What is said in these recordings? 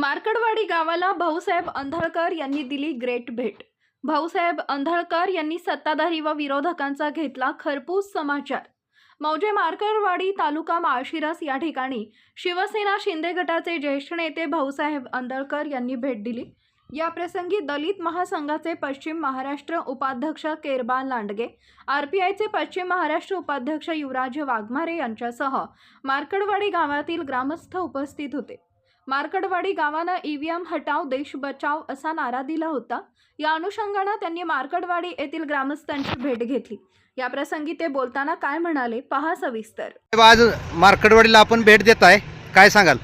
मार्कडवाडी गावाला भाऊसाहेब अंधळकर यांनी दिली ग्रेट भेट. भाऊसाहेब अंधळकर यांनी सत्ताधारी व विरोधकांचा घेतला खरपूस समाचार. मौजे मार्कडवाडी तालुका माळशिरस या ठिकाणी शिवसेना शिंदे गटाचे ज्येष्ठ नेते भाऊसाहेब अंधळकर यांनी भेट दिली. या प्रसंगी दलित महासंघाचे पश्चिम महाराष्ट्र उपाध्यक्ष केरबा लांडगे आर पी आयचे पश्चिम महाराष्ट्र उपाध्यक्ष युवराज वाघमारे यांच्यासह मार्कडवाडी गावातील ग्रामस्थ उपस्थित होते. मार्कडवाडी गावानं ईव्हीएम हटाव देश बचाव असा नारा दिला होता. या अनुषंगानं त्यांनी मार्कडवाडी येथील ग्रामस्थांची भेट घेतली. या प्रसंगी ते बोलताना काय म्हणाले पहा सविस्तर. आज मार्कडवाडीला आपण भेट देत आहे. काय सांगाल?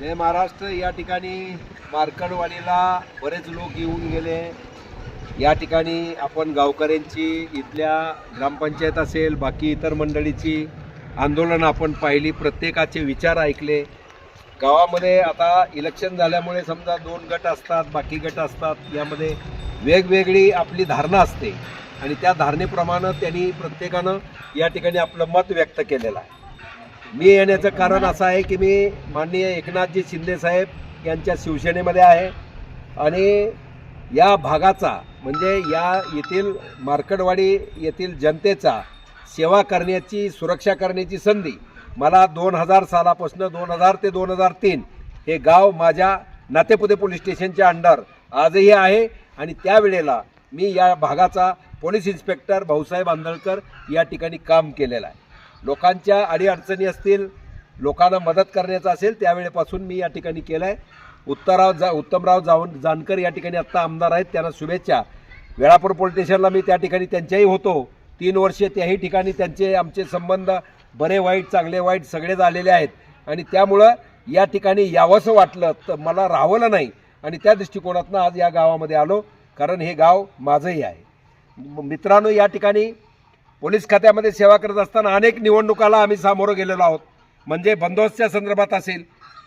जय महाराष्ट्र. या ठिकाणी मार्कडवाडीला बरेच लोक येऊन गेले. या ठिकाणी आपण गावकऱ्यांची इथल्या ग्रामपंचायत असेल बाकी इतर मंडळीची आंदोलन आपण पाहिली. प्रत्येकाचे विचार ऐकले. गावामध्ये आता इलेक्शन झाल्यामुळे समजा दोन गट असतात बाकी गट असतात यामध्ये वेगवेगळी आपली धारणा असते. आणि त्या धारणेप्रमाणे त्यांनी प्रत्येकानं या ठिकाणी आपलं मत व्यक्त केलेलं आहे. मी येण्याचं कारण असं आहे की मी माननीय एकनाथजी शिंदे साहेब यांच्या शिवसेनेमध्ये आहे. आणि या भागाचा म्हणजे या येथील मार्कडवाडी येथील जनतेचा सेवा करण्याची सुरक्षा करण्याची संधी मला दोन हजार सालापासून दोन हजार ते दोन हजार तीन हे गाव माझ्या नातेपुते पोलीस स्टेशनच्या अंडर आजही आहे. आणि त्यावेळेला मी या भागाचा पोलीस इन्स्पेक्टर भाऊसाहेब आंदळकर या ठिकाणी काम केलेलं आहे. लोकांच्या अडीअडचणी असतील लोकांना मदत करण्याचं असेल त्यावेळेपासून मी या ठिकाणी केलं आहे उत्तराव जा उत्तमराव जाऊन जानकर या ठिकाणी आत्ता आमदार आहेत त्यांना शुभेच्छा. वेळापूर पोलीस स्टेशनला मी त्या ठिकाणी त्यांच्याही होतो. तीन वर्षे त्याही ठिकाणी त्यांचे आमचे संबंध बरे वाईट चांगले वाईट सगळे झालेले आहेत. आणि त्यामुळं या ठिकाणी यावंसं वाटलं तर मला राहवलं नाही. आणि त्या दृष्टिकोनातनं आज या गावामध्ये आलो कारण हे गाव माझंही आहे. मित्रांनो या ठिकाणी पोलीस खात्यामध्ये सेवा करत असताना अनेक निवडणुकाला आम्ही सामोरं गेलेलो आहोत. म्हणजे बंदोबस्तच्या संदर्भात असेल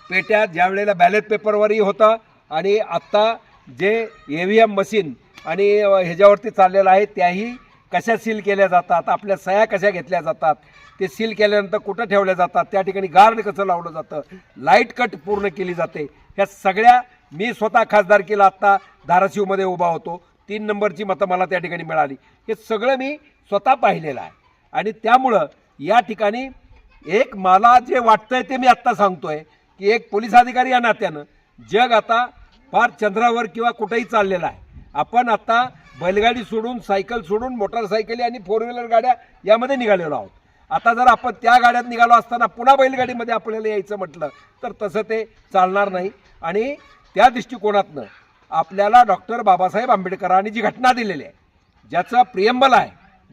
पेट्या ज्या वेळेला बॅलेट पेपरवरही होतं आणि आत्ता जे ए व्ही एम मशीन आणि ह्याच्यावरती चाललेलं आहे त्याही कशा सील केल्या जातात आपल्या सह्या कशा घेतल्या जातात ते सील केल्यानंतर कुठं ठेवल्या जातात त्या ठिकाणी गार्ड कसं लावलं जातं लाइट कट पूर्ण केली जाते. ह्या सगळ्या मी स्वतः खासदारकीला आत्ता धाराशिवमध्ये उभा होतो. तीन नंबरची मतं मला त्या ठिकाणी मिळाली. हे सगळं मी स्वतः पाहिलेलं आहे. आणि त्यामुळं या ठिकाणी एक मला जे वाटतंय ते मी आत्ता सांगतोय की एक पोलीस अधिकारी या नात्यानं जग आता फार चंद्रावर किंवा कुठेही चाललेलं आहे. आपण आता बैलगाडी सोडून सायकल सोडून मोटारसायकली आणि फोर व्हीलर गाड्या यामध्ये निघालेलो आहोत. आता जर आपण त्या गाड्यात निघालो असताना पुन्हा बैलगाडीमध्ये आपल्याला यायचं म्हटलं तर तसं ते चालणार नाही. आणि त्या दृष्टिकोनातनं आपल्याला डॉक्टर बाबासाहेब आंबेडकरांनी जी घटना दिलेली आहे ज्याचा प्रियंबल आहे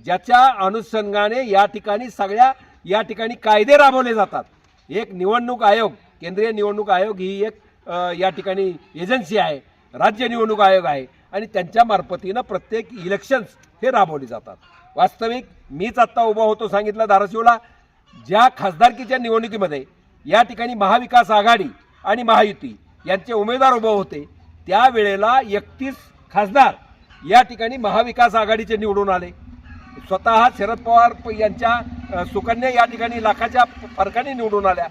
ज्याच्या अनुषंगाने या ठिकाणी सगळ्या या ठिकाणी कायदे राबवले जातात. एक निवडणूक आयोग केंद्रीय निवडणूक आयोग ही एक या ठिकाणी एजन्सी आहे राज्य निवडणूक आयोग आहे. आणि त्यांच्या मार्फतीनं प्रत्येक इलेक्शन्स हे राबवले जातात. वास्तविक मीच आत्ता उभा होतो सांगितलं धाराशिवला. ज्या खासदारकीच्या निवडणुकीमध्ये या ठिकाणी महाविकास आघाडी आणि महायुती यांचे उमेदवार उभे होते त्यावेळेला एकतीस खासदार या ठिकाणी महाविकास आघाडीचे निवडून आले. स्वतः शरद पवार यांच्या सुकन्या या ठिकाणी लाखाच्या फरकाने निवडून आल्या.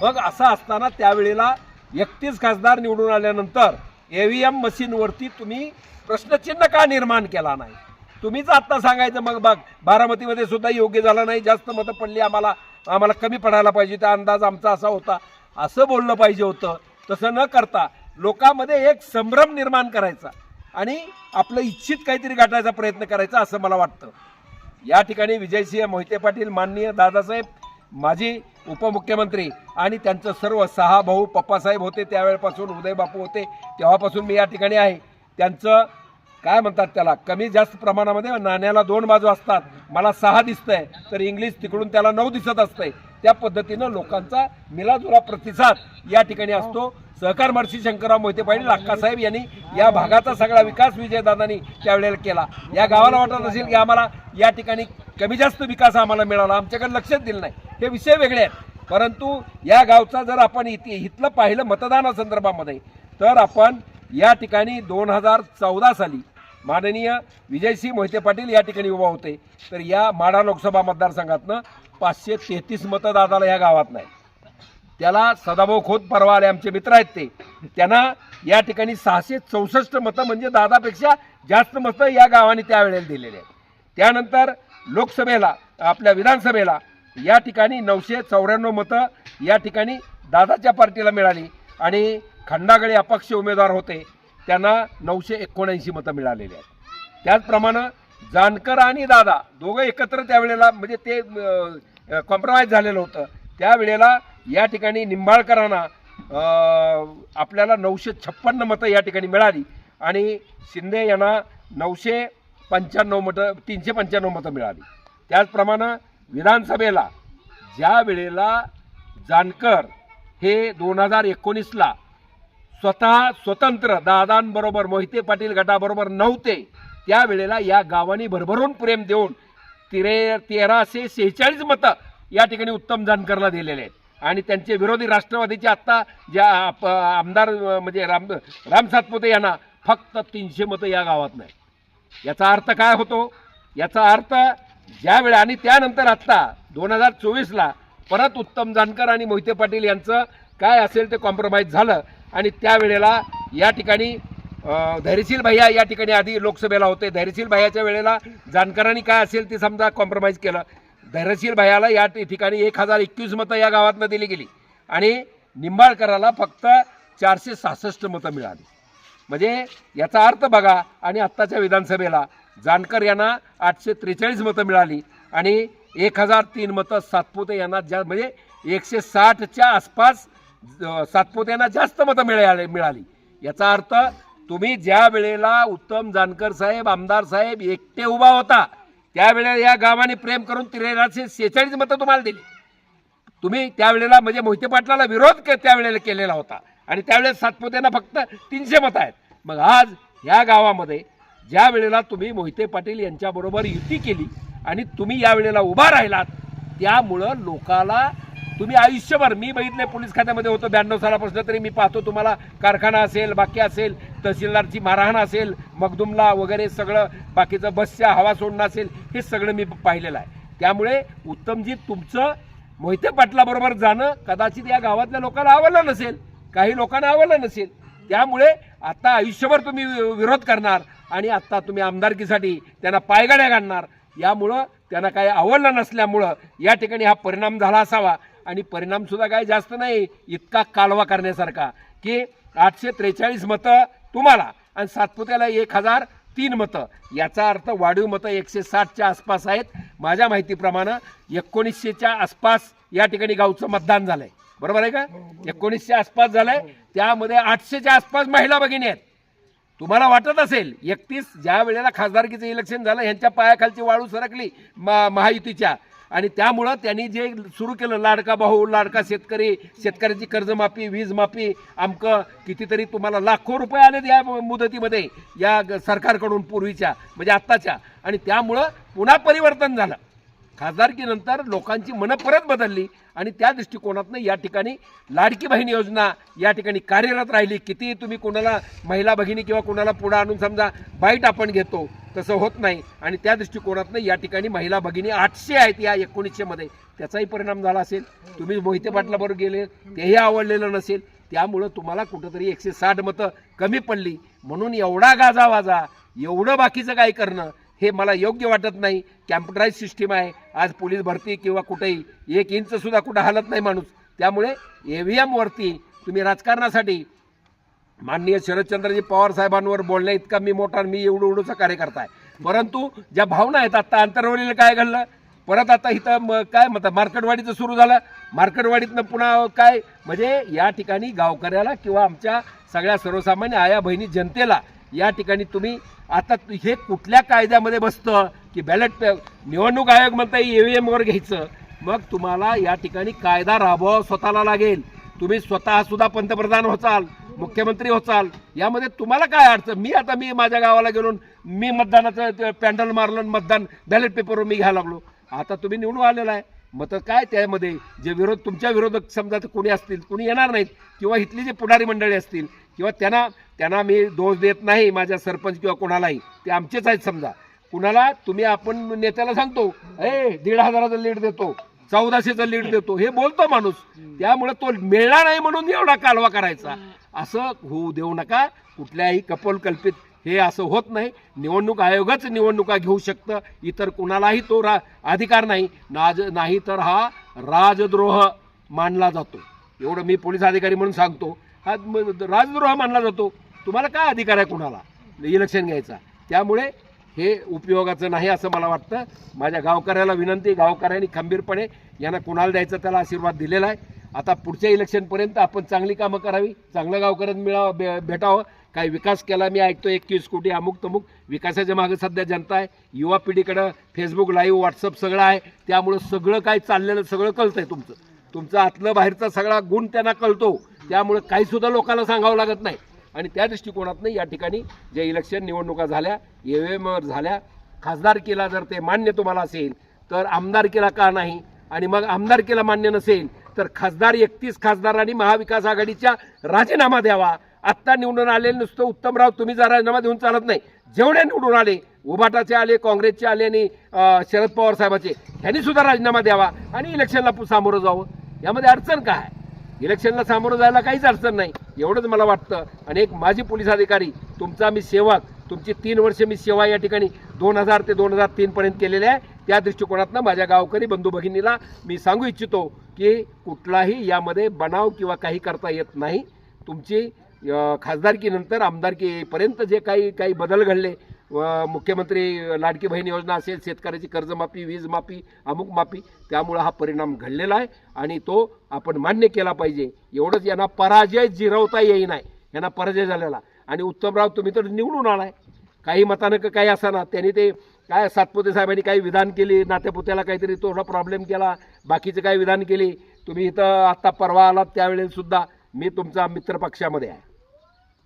मग असं असताना त्यावेळेला एकतीस खासदार निवडून आल्यानंतर E व्ही एम मशीनवरती तुम्ही प्रश्नचिन्ह का निर्माण केला नाही? तुम्हीच आत्ता सांगायचं मग बघ बारामतीमध्ये सुद्धा योग्य झालं नाही जास्त मतं पडली आम्हाला आम्हाला कमी पडायला पाहिजे त्या अंदाज आमचा असा होता. असं बोललं पाहिजे होतं. तसं न करता लोकांमध्ये एक संभ्रम निर्माण करायचा आणि आपलं इच्छित काहीतरी गाठायचा प्रयत्न करायचा असं मला वाटतं. या ठिकाणी विजयसिंह मोहिते पाटील माननीय दादासाहेब माजी उपमुख्यमंत्री आणि त्यांचं सर्व सहा भाऊ पप्पासाहेब होते त्यावेळेपासून उदयबापू होते तेव्हापासून मी या ठिकाणी आहे. त्यांचं काय म्हणतात त्याला कमी जास्त प्रमाणामध्ये नाण्याला दोन बाजू असतात. मला सहा दिसतंय तर इंग्लिश तिकडून त्याला नऊ दिसत असतंय. त्या पद्धतीनं लोकांचा मिलाजुला प्रतिसाद या ठिकाणी असतो. सहकार महर्षी शंकरराव मोहिते पाटील अक्कासाहेब यांनी या भागाचा सगळा विकास विजयदादांनी त्यावेळेला केला. या गावाला वाटत असेल की आम्हाला या ठिकाणी कमी जास्त विकास आम्हाला मिळाला. आमच्याकडे लक्षच दिलं नाही. हे विषय वेगळे आहेत. परंतु या गावचा जर आपण इथे इथलं पाहिलं मतदानासंदर्भामध्ये तर आपण या ठिकाणी दोन हजार चौदा साली माननीय विजयसिंह मोहिते पाटील या ठिकाणी उभा होते. तर या माढा लोकसभा मतदारसंघातनं पाचशे तेहतीस मतदाताला या गावात नाही. त्याला सदाभाऊ खोत परवा आले आमचे मित्र आहेत ते. त्यांना या ठिकाणी सहाशे चौसष्ट मतं म्हणजे दादापेक्षा जास्त मतं या गावाने त्यावेळेला दिलेली आहेत. त्यानंतर लोकसभेला आपल्या विधानसभेला या ठिकाणी नऊशे चौऱ्याण्णव मतं या ठिकाणी दादाच्या पार्टीला मिळाली आणि खंडागळे अपक्ष उमेदवार होते त्यांना नऊशे एकोणऐंशी मतं मिळालेली आहेत. त्याचप्रमाणे जानकर आणि दादा दोघं एकत्र त्यावेळेला म्हणजे ते कॉम्प्रोमाइज झालेलं होतं. त्यावेळेला या ठिकाणी निंबाळकरांना आपल्याला नऊशे छप्पन्न मतं या ठिकाणी मिळाली आणि शिंदे यांना नऊशे पंच्याण्णव मतं तीनशे पंच्याण्णव मतं मिळाली. त्याचप्रमाणे विधानसभेला ज्या वेळेला जानकर हे दोन हजार एकोणीसला स्वतः स्वतंत्र दादांबरोबर मोहिते पाटील गटाबरोबर नव्हते त्यावेळेला या गावाने भरभरून प्रेम देऊन तिरे तेराशे सेहेचाळीस मतं या ठिकाणी उत्तम जानकरला दिलेले आहेत. आणि त्यांचे विरोधी राष्ट्रवादीचे आत्ता ज्या आप- आमदार म्हणजे राम राम सातपुते यांना फक्त तीनशे मतं या गावात नाही याचा अर्थ काय होतो? याचा अर्थ ज्यावेळा आणि त्यानंतर आत्ता दोन हजार चोवीसला परत उत्तम जानकर आणि मोहिते पाटील यांचं काय असेल ते कॉम्प्रोमाइज झालं. आणि त्यावेळेला या ठिकाणी धैर्यशील भैया या ठिकाणी आधी लोकसभेला होते. धैर्यशील भैयाच्या वेळेला जानकरांनी काय असेल ते समजा कॉम्प्रोमाइज केलं. धैर्यशील भैयाला या ठिकाणी एक हजार एकवीस मतं या गावातनं दिली गेली. आणि निंबाळकराला फक्त चारशे सहासष्ट मतं मिळाली. म्हणजे याचा अर्थ बघा आणि आत्ताच्या विधानसभेला जानकर यांना आठशे त्रेचाळीस मतं मिळाली आणि एक हजार तीन मतं सातपुते यांना ज्या म्हणजे एकशे साठच्या आसपास सातपुते यांना जास्त मतं मिळाली मिळाली. याचा अर्थ तुम्ही ज्या वेळेला उत्तम जानकर साहेब आमदार साहेब एकटे उभा होता त्यावेळेला या गावाने प्रेम करून त्रेराशे शेहेचाळीस मतं तुम्हाला दिली. तुम्ही त्यावेळेला म्हणजे मोहिते पाटलाला विरोध के त्यावेळेला केलेला होता आणि त्यावेळेस सातपुत्यांना फक्त तीनशे मतं आहेत. मग आज या गावामध्ये ज्या वेळेला तुम्ही मोहिते पाटील यांच्याबरोबर युती केली आणि तुम्ही या वेळेला उभा राहिलात त्यामुळं लोकाला तुम्ही आयुष्यभर मी बघितले पोलीस खात्यामध्ये होतो ब्याण्णव सालापासून तरी मी पाहतो तुम्हाला कारखाना असेल बाकी असेल तहसीलदारची मारहाण असेल मगदुमला वगैरे सगळं बाकीचं बसच्या हवा सोडणं असेल हे सगळं मी पाहिलेलं आहे. त्यामुळे उत्तमजी तुमचं मोहिते पाटलाबरोबर जाणं कदाचित या गावातल्या लोकांना आवडलं नसेल काही लोकांना आवडलं नसेल त्यामुळे आता आयुष्यभर तुम्ही वि- विरोध करणार आणि आत्ता तुम्ही आमदारकीसाठी त्यांना पायगाड्या घालणार. यामुळं त्यांना काही आवडलं नसल्यामुळं या ठिकाणी हा परिणाम झाला असावा. आणि परिणामसुद्धा काही जास्त नाही इतका कालवा करण्यासारखा. की आठशे त्रेचाळीस मतं तुम्हाला आणि सातपुत्याला एक हजार तीन मतं. याचा अर्थ वाढीव मतं एकशे साठच्या आसपास आहेत. माझ्या माहितीप्रमाणे एकोणीसशेच्या आसपास या ठिकाणी गावचं मतदान झालंय. बरोबर आहे का? एकोणीसशे आसपास झालंय. त्यामध्ये आठशेच्या आसपास महिला भगिनी आहेत. तुम्हाला वाटत असेल एकतीस ज्या वेळेला खासदारकीचं इलेक्शन झालं ह्यांच्या पायाखालची वाळू सरकली म- महायुतीच्या. आणि त्यामुळं त्यांनी जे सुरू केलं लाडका भाऊ लाडका शेतकरी शेतकऱ्याची कर्जमाफी वीजमाफी अमकं आमकं कितीतरी तुम्हाला लाखो रुपये आले या मुदतीमध्ये या सरकारकडून पूर्वीच्या म्हणजे आत्ताच्या. आणि त्यामुळं पुन्हा परिवर्तन झालं. खासदारकीनंतर लोकांची मनं परत बदलली. आणि त्या दृष्टिकोनातनं या ठिकाणी लाडकी बहीण योजना या ठिकाणी कार्यरत राहिली. किती तुम्ही कोणाला महिला भगिनी किंवा कोणाला पुढं आणून समजा बाईट आपण घेतो तसं होत नाही. आणि त्या दृष्टिकोनातनं या ठिकाणी महिला भगिनी आठशे आहेत या एकोणीसशेमध्ये त्याचाही परिणाम झाला असेल. तुम्ही मोहिते पाटलाबरोबर गेले तेही आवडलेलं नसेल. त्यामुळं तुम्हाला कुठंतरी एकशे साठ मतं कमी पडली. म्हणून एवढा गाजावाजा एवढं बाकीचं काय करणं हे मला योग्य वाटत नाही. कॅम्प्युटराईज सिस्टीम आहे. आज पोलीस भरती किंवा कुठेही एक इंचसुद्धा कुठं हलत नाही माणूस. त्यामुळे ए व्ही एमवरती तुम्ही राजकारणासाठी माननीय शरदचंद्रजी पवार साहेबांवर बोलण्या इतका मी मोठा मी एवढं उडूचा कार्यकर्ता आहे. परंतु ज्या भावना आहेत आत्ता आंतरवलीला काय घडलं? परत आता इथं म- काय म्हणतात मार्केटवाडीचं सुरू झालं. मार्केटवाडीतनं पुन्हा काय? म्हणजे या ठिकाणी गावकऱ्याला किंवा आमच्या सगळ्या सर्वसामान्य आया बहिणी जनतेला या ठिकाणी तुम्ही आता हे कुठल्या कायद्यामध्ये बसतं की बॅलेट निवडणूक आयोग म्हणता ई व्ही एमवर घ्यायचं. मग तुम्हाला या ठिकाणी कायदा राबवावा स्वतःला लागेल. तुम्ही स्वतः सुद्धा पंतप्रधान होचाल मुख्यमंत्री होचाल. यामध्ये तुम्हाला काय अडचण? मी आता मी माझ्या गावाला गेलो मी मतदानाचं पॅन्डल मारलं मतदान बॅलेट पेपरवर मी घ्यायला लागलो. आता तुम्ही निवडून आलेला आहे. मग काय त्यामध्ये? जे विरोध तुमच्या विरोधक समजा कोणी असतील कोणी येणार नाहीत किंवा इथली जे पुढारी मंडळी असतील किंवा त्यांना त्यांना मी दोष देत नाही माझ्या सरपंच किंवा कोणालाही. ते आमचेच आहेत समजा. कुणाला तुम्ही आपण नेत्याला सांगतो ए दीड हजाराचा लीड देतो चौदाशेचा लीड देतो हे बोलतो माणूस. त्यामुळे तो मिळणार नाही म्हणून एवढा कालवा करायचा. असं होऊ देऊ नका. कुठल्याही कपोलकल्पित हे असं होत नाही. निवडणूक आयोगच निवडणुका घेऊ शकतं. इतर कुणालाही तो रा अधिकार नाही. नाज नाही तर हा राजद्रोह मानला जातो. एवढं मी पोलीस अधिकारी म्हणून सांगतो. हा म- राजद्रोह मानला जातो. तुम्हाला काय अधिकार आहे कुणाला? इलेक्शन घ्यायचा. त्यामुळे हे उपयोगाचं नाही असं मला वाटतं. माझ्या गावकऱ्याला विनंती गावकऱ्यांनी खंबीरपणे यांना कुणाला द्यायचा त्याला आशीर्वाद दिलेला आहे. आता पुढच्या इलेक्शनपर्यंत आपण चांगली कामं करावी चांगलं गावकऱ्यांना मिळावं भे भेटावं. काही विकास केला मी ऐकतो एकवीस कोटी अमुक तमुक. विकासाच्या मागे सध्या जनता आहे. युवा पिढीकडं फेसबुक लाईव्ह व्हॉट्सअप सगळं आहे. त्यामुळं सगळं काय चाललेलं सगळं कळतं आहे तुमचं. तुमचं आतलं बाहेरचा सगळा गुण त्यांना कळतो. त्यामुळे काही सुद्धा लोकांना सांगावं लागत नाही. आणि त्या दृष्टिकोनातनं या ठिकाणी जे इलेक्शन निवडणुका झाल्या एम झाल्या खासदारकीला जर ते मान्य तुम्हाला असेल तर आमदारकीला का नाही? आणि मग आमदारकीला मान्य नसेल तर खासदार एकतीस खासदारांनी महाविकास आघाडीच्या राजीनामा द्यावा. आत्ता निवडून आलेले नुसतं उत्तमराव तुम्ही जर राजीनामा देऊन चालत नाही. जेवढे निवडून आले उभाटाचे आले काँग्रेसचे आले आणि शरद पवार साहेबाचे ह्यांनी सुद्धा राजीनामा द्यावा आणि इलेक्शनला सामोरं जावं. यामध्ये अडचण काय? इलेक्शनला सामोरं जायला काहीच अडचण नाही. एवढंच मला वाटतं. आणि एक माजी पोलीस अधिकारी तुमचा मी सेवक तुमची तीन वर्ष मी सेवा या ठिकाणी दोन हजार ते दोन हजार तीनपर्यंत केलेली आहे. त्या दृष्टिकोनातनं माझ्या गावकरी बंधू भगिनीला मी सांगू इच्छितो की कुठलाही यामध्ये बनाव किंवा काही करता येत नाही. तुमची खासदारकीनंतर आमदारकीपर्यंत जे काही काही बदल घडले मुख्यमंत्री लाडकी बहीण योजना असेल शेतकऱ्याची कर्जमाफी वीजमाफी अमुक माफी त्यामुळं हा परिणाम घडलेला आहे आणि तो आपण मान्य केला पाहिजे. एवढंच यांना पराजय जिरवता येई नाही यांना पराजय झालेला आणि उत्तमराव तुम्ही तर निवडून आलाय. काही मतानं काही असाना त्यांनी ते काय सातपुते साहेबांनी काही विधान केली नात्यापुत्याला काहीतरी थोडा प्रॉब्लेम केला बाकीचे काही विधान केली तुम्ही इथं आत्ता परवा आलात त्यावेळेसुद्धा मी तुमचा मित्रपक्षामध्ये आहे.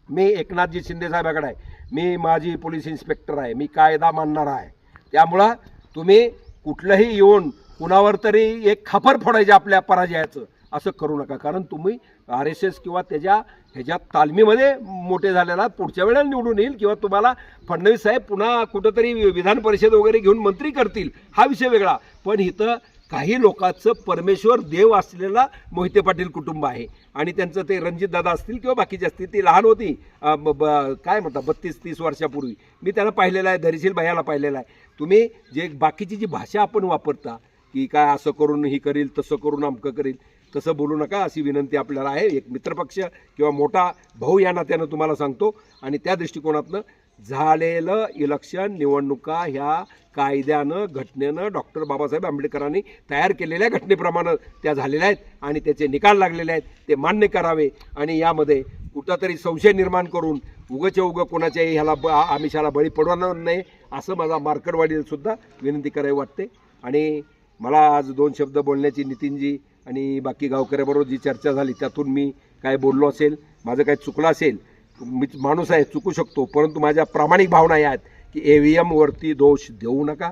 मी एकनाथजी शिंदे साहेबाकडे आहे. मी माझी पोलीस इन्स्पेक्टर आहे मी कायदा मानणार आहे. त्यामुळं तुम्ही कुठलंही येऊन कुणावर तरी एक खापर फोडायचे आपल्या पराजयाचं असं करू नका. कारण तुम्ही आर एस एस किंवा त्याच्या ह्याच्या तालमीमध्ये मोठे झालेला पुढच्या वेळेला निवडून येईल किंवा तुम्हाला फडणवीस साहेब पुन्हा कुठंतरी विधान परिषद वगैरे घेऊन मंत्री करतील हा विषय वेगळा. पण इथं काही लोकांचं परमेश्वर देव असलेला मोहिते पाटील कुटुंब आहे. आणि त्यांचं ते रणजित दादा असतील किंवा बाकीचे असतील ती लहान होती. ब- ब- काय म्हणतात बत्तीस तीस वर्षापूर्वी. मी त्यांना पाहिलेलं आहे धरीशील भैयाला पाहिलेलं आहे. तुम्ही जे बाकीची जी भाषा आपण वापरता की काय असं करून ही करील तसं करून अमकं करील तसं बोलू नका अशी विनंती आपल्याला आहे. एक मित्रपक्ष किंवा मोठा भाऊ या नात्यानं तुम्हाला सांगतो. आणि त्या दृष्टिकोनातनं झालेलं इलेक्शन निवडणुका ह्या कायद्यानं घटनेनं डॉक्टर बाबासाहेब आंबेडकरांनी तयार केलेल्या घटनेप्रमाणे त्या झालेल्या आहेत आणि त्याचे निकाल लागलेले आहेत. ते मान्य करावे आणि यामध्ये कुठंतरी संशय निर्माण करून उगच्या उगं कोणाच्याही ह्याला ब आमिषाला बळी पडवणार नाही असं माझा मार्कटवाडीलासुद्धा विनंती करावी वाटते. आणि मला आज दोन शब्द बोलण्याची नितीनजी आणि बाकी गावकऱ्याबरोबर जी चर्चा झाली त्यातून मी काय बोललो असेल माझं काय चुकलं असेल मी माणूस आहे चुकू शकतो परंतु माझ्या प्रामाणिक भावना या आहेत. की ए व्ही एमवरती दोष देऊ नका.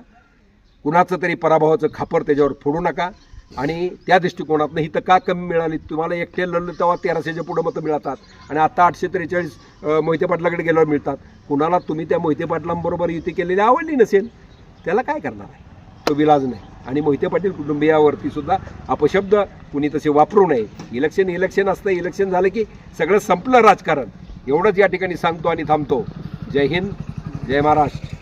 कुणाचं तरी पराभवाचं खापर त्याच्यावर फोडू नका. आणि त्या दृष्टिकोनातनं ही तर का कमी मिळाली? तुम्हाला एकटे लढलं तेव्हा तेराशेच्या पुढं मतं मिळतात. आणि आता आठशे त्रेचाळीस मोहिते पाटलाकडे गेल्यावर मिळतात. कुणाला तुम्ही त्या मोहिते पाटलांबरोबर युती केलेली आवडली नसेल त्याला काय करणार आहे? तो विलाज नाही. आणि मोहिते पाटील कुटुंबियावरती सुद्धा अपशब्द कुणी तसे वापरू नये. इलेक्शन इलेक्शन असतं. इलेक्शन झालं की सगळं संपलं राजकारण. एवढंच या ठिकाणी सांगतो आणि थांबतो. जय हिंद. जय महाराष्ट्र.